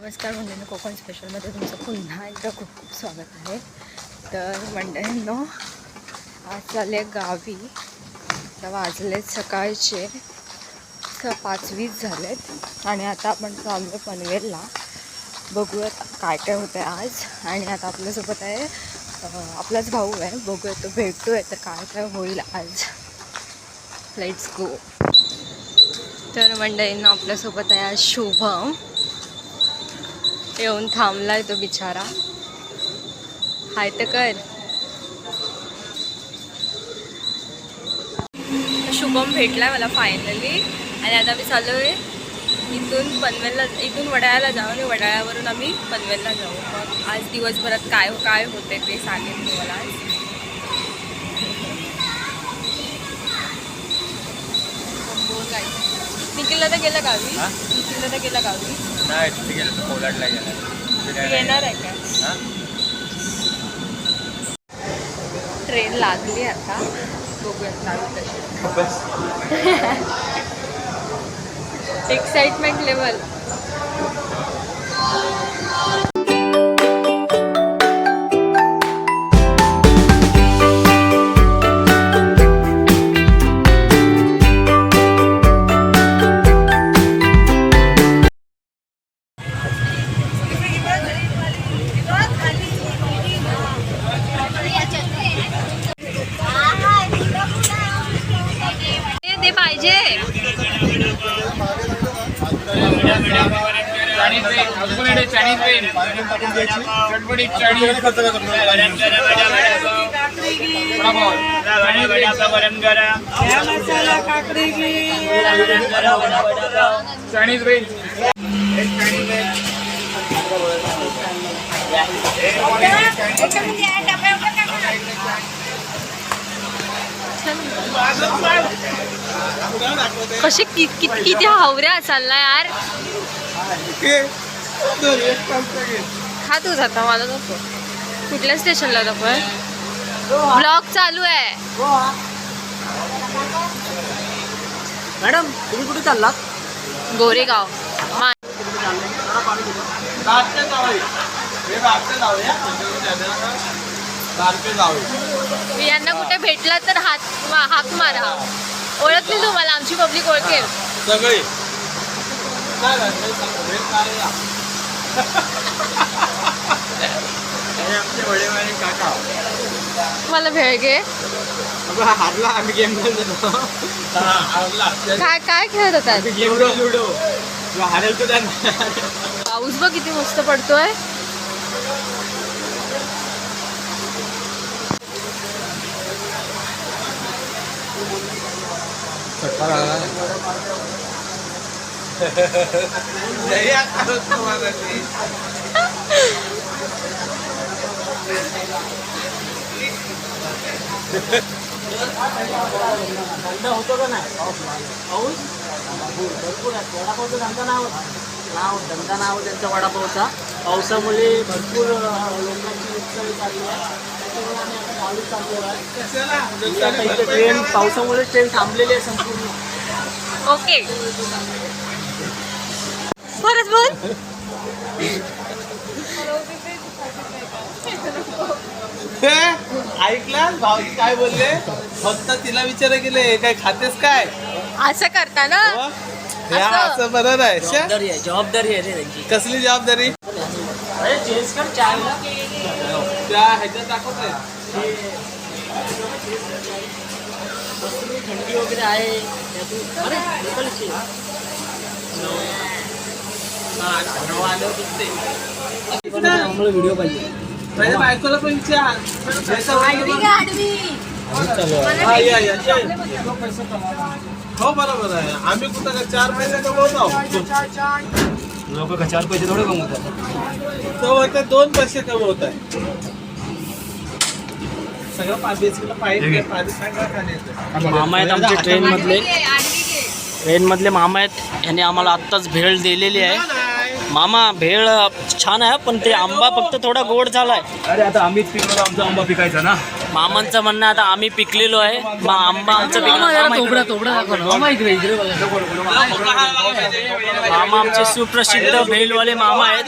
नमस्कार मंडळींनो कोकण स्पेशलमध्ये तुमचं पुन्हा एकदा खूप खूप स्वागत आहे. तर मंडळींनो आज चालले गावी. तर वाजलेत सकाळचे स पाच वीस झालेत. आणि आता आपण चाललो पनवेलला. बघूयात काय काय होतं आहे आज. आणि आता आपल्यासोबत आहे आपलाच भाऊ आहे. बघूया तो भेटतो आहे तर काय काय होईल आज. लेट्स गो तर मंडळींना आपल्यासोबत आहे आज शुभम. येऊन थांबलाय तो बिचारा. हाय तर कर. शुभम भेटलाय मला फायनली आणि आता मी चालू आहे इथून पनवेलला इथून वडाळ्याला जाऊ आणि वडाळ्यावरून आम्ही पनवेलला जाऊ. मग आज दिवसभरात काय काय होते ते सांगेन तुम्हाला आज. बोल काय निखिलला तर गेलं गावी? निखिलला तर गेलं गावी. नाही तिथे गेलं तर कोलाडला गेलं येणार आहे का? ट्रेन लागली आता. कशी. बस. एक्साइटमेंट लेवल ते पाहिजे चायनीज वेज कसे कि, कि, किती हावऱ्या असाल ना यार. हा तू जाता मला नको. कुठल्या स्टेशनला नको ब्लॉग चालू आहे. मॅडम तुम्ही कुठे चाललात? गोरेगाव. मा- यांना कुठे भेटला तर हात हाक मारा. ओळखली तुम्हाला आमची पब्लिक ओळखेल. सगळी. काका. मला भेळ घे. हारला आम्ही गेम खेळतो काय काय खेळत होतात लुडो लुडो जो हारेल तो त्यांना. पाऊस बघ किती मस्त पडतोय. थंड होतो का नाही पाऊस भरपूर आहे वडापावचा धंदा नाव नाव धंदा नाव त्यांचा वडापावचा पावसामुळे भरपूर लोकांची नुकसानी चालली आहे त्याच्यामुळे आम्ही आता गावी चाललो आहे म्हणजे आता इथे ट्रेन पावसामुळे ट्रेन थांबलेली आहे संपूर्ण ओके. परत बोल. ऐकला भाऊजी काय बोलले? फक्त तिला विचार गेले काय खातेस काय? असं करता ना? हे? असं. बरं आहे? जबाबदारी आहे जबाबदारी आहे रे त्यांची. कसली जबाबदारी? अरे चेंज कर चायला त्या ह्याच्यात दाखवत थंडी वगैरे आहे त्यातून अरे व्हिडिओ पाहिजे. माझ्या बायकोला पण विचार. हा, या, या, या. हो बरोबर आहे. आम्ही कुठं काय चार पैसे कमवत. आहोत लोक का चार पैसे थोडे कमवतात. तो वाटतं दोन पैसे कमवत आहे सगळं पा बेसिकला पाहिजे पाणी सांगा खाली येतं. मामा आहेत आमचे ट्रेन मधले. ट्रेन मधले मामा आहेत यांनी आम्हाला आत्ताच भेळ दिलेली आहे. मामा भेळ छान आहे पण ते आंबा फक्त थोडा गोड झालाय. अरे आता आम्हीच पिकवतो आमचा आंबा पिकायचा ना? मामांचं म्हणणं आहे, आता आम्ही पिकलेलो आहे. मा आंबा आमचं मामा आमचे सुप्रसिद्ध भेलवाले मामा आहेत.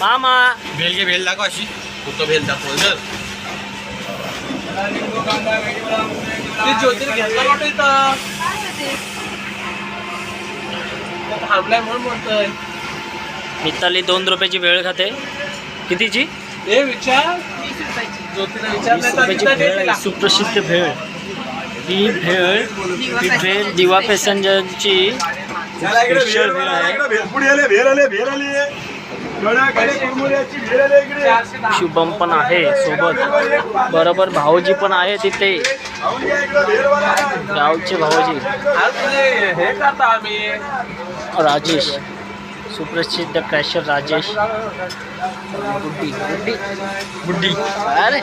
मामा. भेल घे भेल दाखव अशी. कुठं भेल दाखव ते ज्योतिर् घेतला वाटतं इथं? तो थांबलाय म्हणून म्हणतोय. मिताली दोन रुपयाची भेळ खाते. कितीची? ए विचार. ज्योतीला सुप्रसिद्ध भेळ. ही भेळ ही भेळ दिवा पॅसेंजरची भेळ आहे. शुभम पण आहे सोबत. बरोबर भाऊजी पण आहे तिथे. गावचे भाऊजी. हे करता आम्ही राजेश. सुप्रसिद्ध क्रॅशर राजेश. बुड्डी बुड्डी बुड्डी अरे.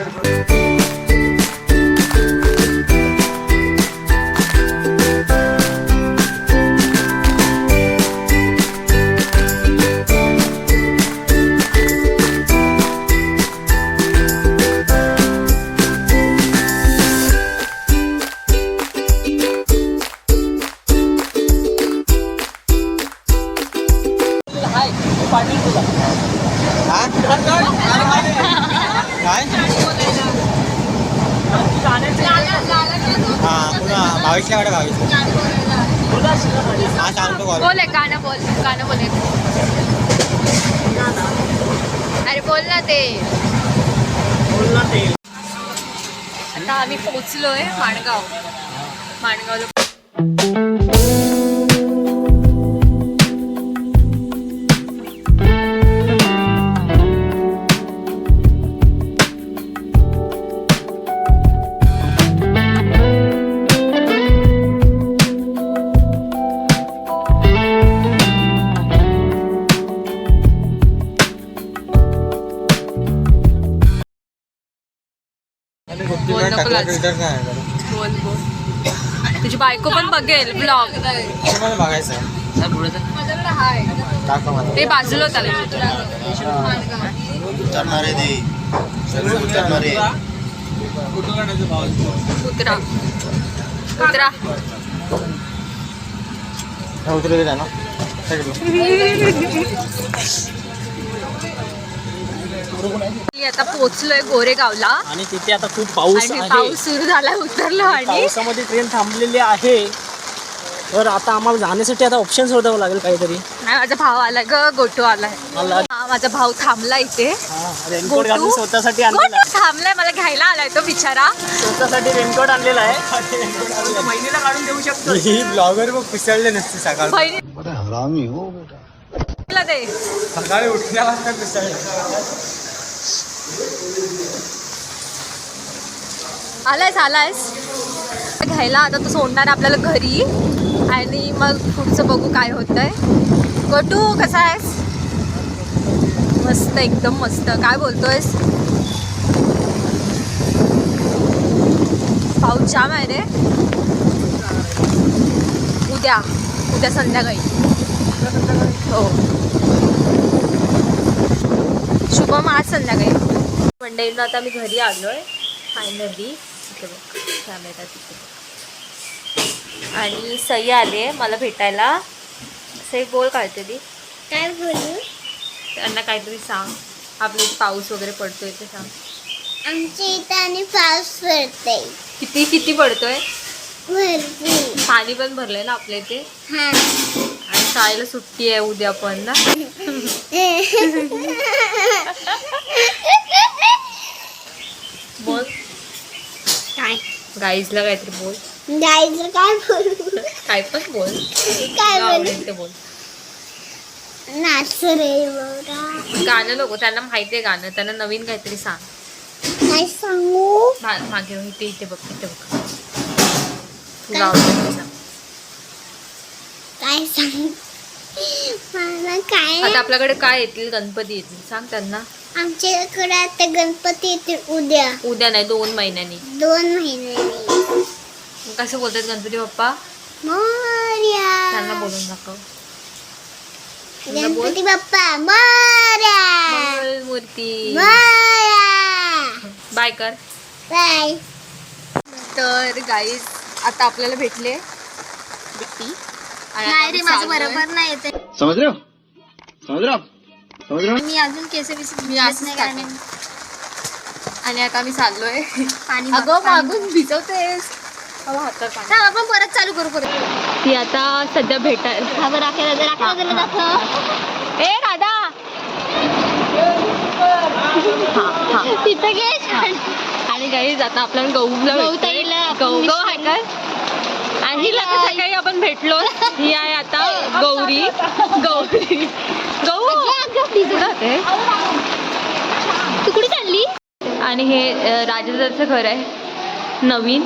गाणं बोल गाणं बोल एक. अरे बोल ना ते. आता आम्ही पोचलोय माणगाव. माणगावला. बोल नको लाज. बोल बोल. तुझी बायको पण बघेल ब्लॉग ते बाजूला त्याला उतरा. उतरा. मी आता पोचलोय गोरेगावला. आणि तिथे आता खूप पाऊस आणि आहे. पाऊस सुरू झाला उतरलो आणि पावसामध्ये ट्रेन थांबलेली आहे. तर आता आम्हाला जाण्यासाठी आता ऑप्शन शोधावं लागेल काहीतरी. आणि माझा भाव आलाय ग गोटू आलाय. मला हा माझा भाऊ थांबला इथे. रेनकोट घालून गोटू? स्वतःसाठी आणलेला. गोटू थांबलाय मला घ्यायला आलाय तो बिचारा. स्वतःसाठी रेनकोट आणलेला आहे. महिनीला काढून देऊ शकतो ही ब्लॉगर मग पिसळले नसते सकाळ बहिणीला दे. सकाळी उठल्यावर पिसळले. आलायस आलायस. घ्यायला आता तो सोडणार आपल्याला घरी. आणि मग पुढचं बघू काय होतंय. कटू कसा आहेस? मस्त एकदम मस्त. काय बोलतोयस? पाऊस जाम आहे रे. उद्या उद्या संध्याकाळी. हो. शुभम आज संध्याकाळी. मंडईला आता मी घरी आलोय फायनली इथे बघ कॅमेरा तिथे. आणि सई आले मला भेटायला. सई बोल काहीतरी. काय बोलू? त्यांना काहीतरी सांग. आपल्या इथे पाऊस वगैरे पडतोय ते सांग. आमच्या इथं आणि पाऊस पडतंय. किती किती पडतोय? पाणी पण भरलंय ना आपल्या इथे? आणि शाळेला सुट्टी आहे उद्या पण ना? बोल. काय? गाईजला काहीतरी बोल. जायचं काय बोलू? काय पण बोल. काय आवडेल ते बोल. नाच रे बोरा गाणं नको त्यांना माहिती आहे गाणं. त्यांना नवीन काहीतरी सांग. काय सांगू? मागे इथे इथे बघ इथे बघ. तुला आवडेल. काय सांगू? मला काय? आता आपल्याकडे काय येतील? गणपती येतील. सांग त्यांना. आमच्या इकडे आता गणपती येतील उद्या. उद्या नाही दोन महिन्यांनी. दोन महिन्यांनी. कसं बोलतात गणपती बाप्पा? त्यांना मोर्या बोलून दाखव. त्यांना बोल. गणपती बाप्पा मोर्या. मंगल मूर्ती. मोर्या. बाय कर. बाय. तर गाईज आता आपल्याला भेटले बिट्टी. आणि आता नाही आम्ही रे माझं चाललोय. बरोबर नाही येते समझ रहे हो समझ रहे हो आप समझ रहे हो मी अजून केस मी असंच आणि आता आम्ही चाललोय. पाणी अगं मागून भिजवतेस. अहो, हातात पाणी. थांब, आपण परत चालू करू परत ती आता सध्या भेटाय हा बरं राखेल राखेल राखेल दाखव ए राधा! तिथं घे छान. आणि गाईज आता आपल्याला गहूला गहू भेटतोय. ताईला आपण गहू गहू आहे का आणि हिला तर सकाळी आपण भेटलो. ही आहे आता गौरी. गौरी. गहू तू कुठे चालली? आणि हे राजेदाचं घर आहे. नवीन.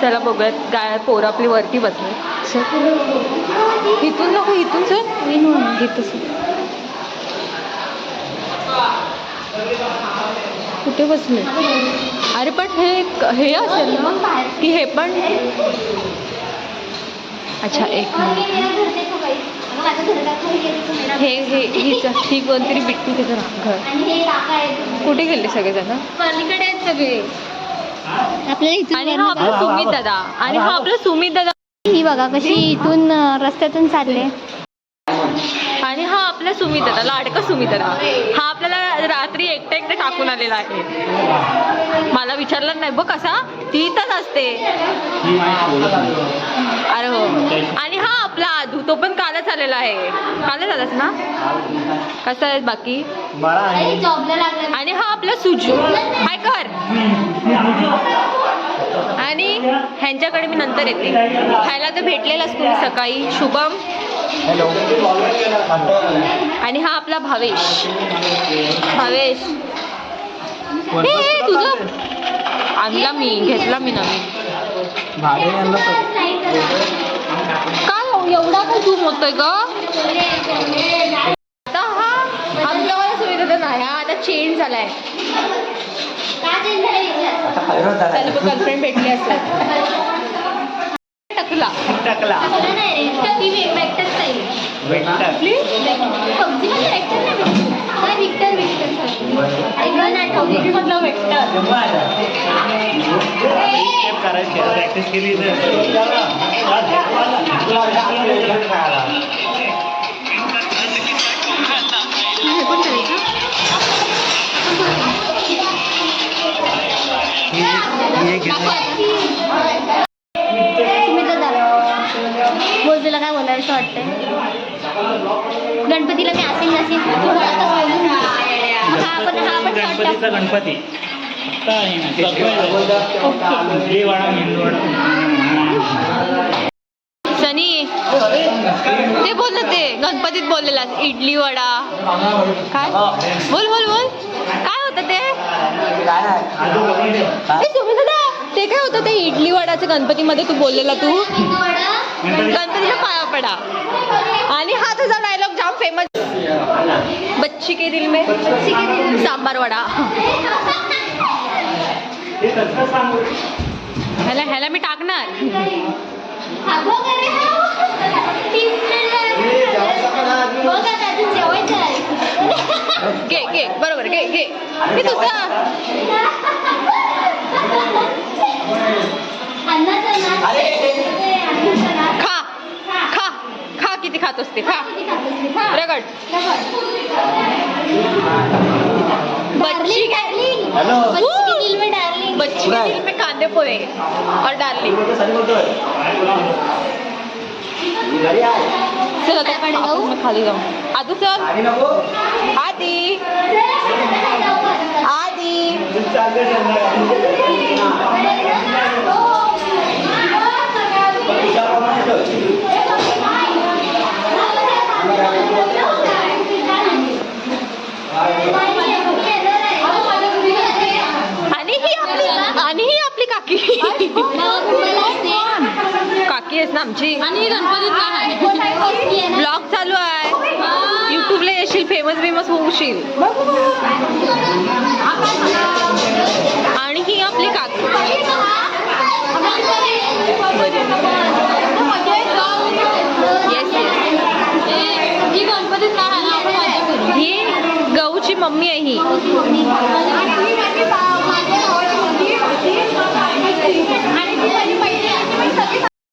चला बघूयात गाय पोरं आपली वरती बसले. इथून नको इथून चल. इथं कुठे बसले? अरे पण हे हे असेल ना? की हे पण? अच्छा एक मिनिट. हे हे हीच ही कोणतरी बिट्टी ना घर. कुठे गेले सगळेजण? पलीकडे आहेत सगळे. आपल्याला इथून आणि हा आपला सुमित दादा. आणि हा आपला सुमित दादा. ही बघा कशी इथून रस्त्यातून चालले. आणि हा आपला सुमित दादा लाडका सुमित दादा. हा आपल्याला रात्री एकटा एकटा टाकून आलेला आहे. मला विचारलं नाही बघ कसा ती इथंच असते. अरे हो. आणि तो पण कालच आलेला आहे. कालच आलास ना? कसं आहे बाकी? जॉबला लागला. आणि हा आपला सुजू. हाय कर. आणि ह्यांच्याकडे मी नंतर येते. ह्याला तर भेटलेलाच तुम्ही सकाळी. शुभम. आणि हा आपला भावेश. भावेश. हे, तुझं? आणला मी. घेतला मी नवीन. ग आता हा आमच्या मला सुविधा नाही हा आता चेंज झालाय त्याला पण गर्लफ्रेंड भेटली असेल टकला टाकला वेक्टर गणपतीचा गणपती. सनी ते बोल ना ते. गणपतीत बोललेला इडली वडा. काय? बोल बोल बोल. काय होतं ते? दादा, ते काय होतं? ते इडली वडाचं गणपतीमध्ये तू बोललेला तू? गणपतीच्या पाया पडा. आणि हा तुझा डायलॉग जाम फेमस बच्ची के दिल में? सांबार वडा। ह्याला ह्याला मी टाकणार. घे घे बरोबर घे घे. मी तुझा. खा खा किती खातोस ते रगड बच्ची बच्ची के दिल में कांदे पोहे और डार्लिंग चल आता आपण मग खाली जाऊ आदू चल आदी आदी आणि ही आपली आणि ही आपली काकी. काकी आहेस ना आमची. आणि ब्लॉग चालू आहे. युट्यूबला येशील फेमस फेमस होऊशील. आणि ही आपली काकी. ही गहूची मम्मी आहे ही.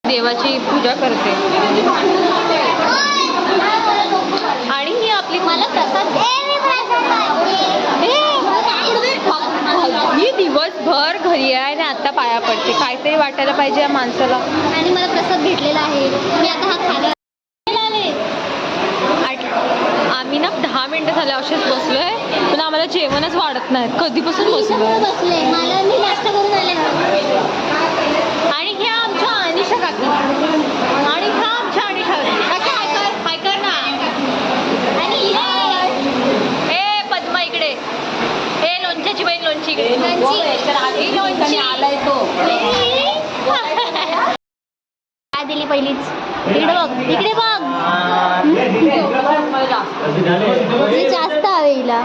देवाची पूजा करते. आणि ही आपली मला मी दिवसभर घरी आहे आणि आता पाया पडते. काहीतरी वाटायला पाहिजे या माणसाला. आणि मला प्रसाद भेटलेला आहे. मी आता हा खायला मिनिटं झाले असेच बसलोय. पण आम्हाला जेवणच वाढत नाही कधीपासून बसले मला मी नाश्ता करून आले आणि ह्या आमच्या अनिशा काकी. आणि ह्या आमच्या अनिशा काकी. हाय कर. हाय कर ना. आणि इथे ए पद्मा इकडे. ए लोणच्याची बहीण लोणची इकडे. लोणची. आलाय तो. दिली पहिलीच. इकडे बघ. इकडे मी जास्त हवे हिला.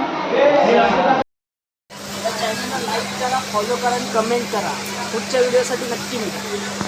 चॅनलला लाईक करा फॉलो करा आणि कमेंट करा. पुढच्या व्हिडिओसाठी नक्की मिळा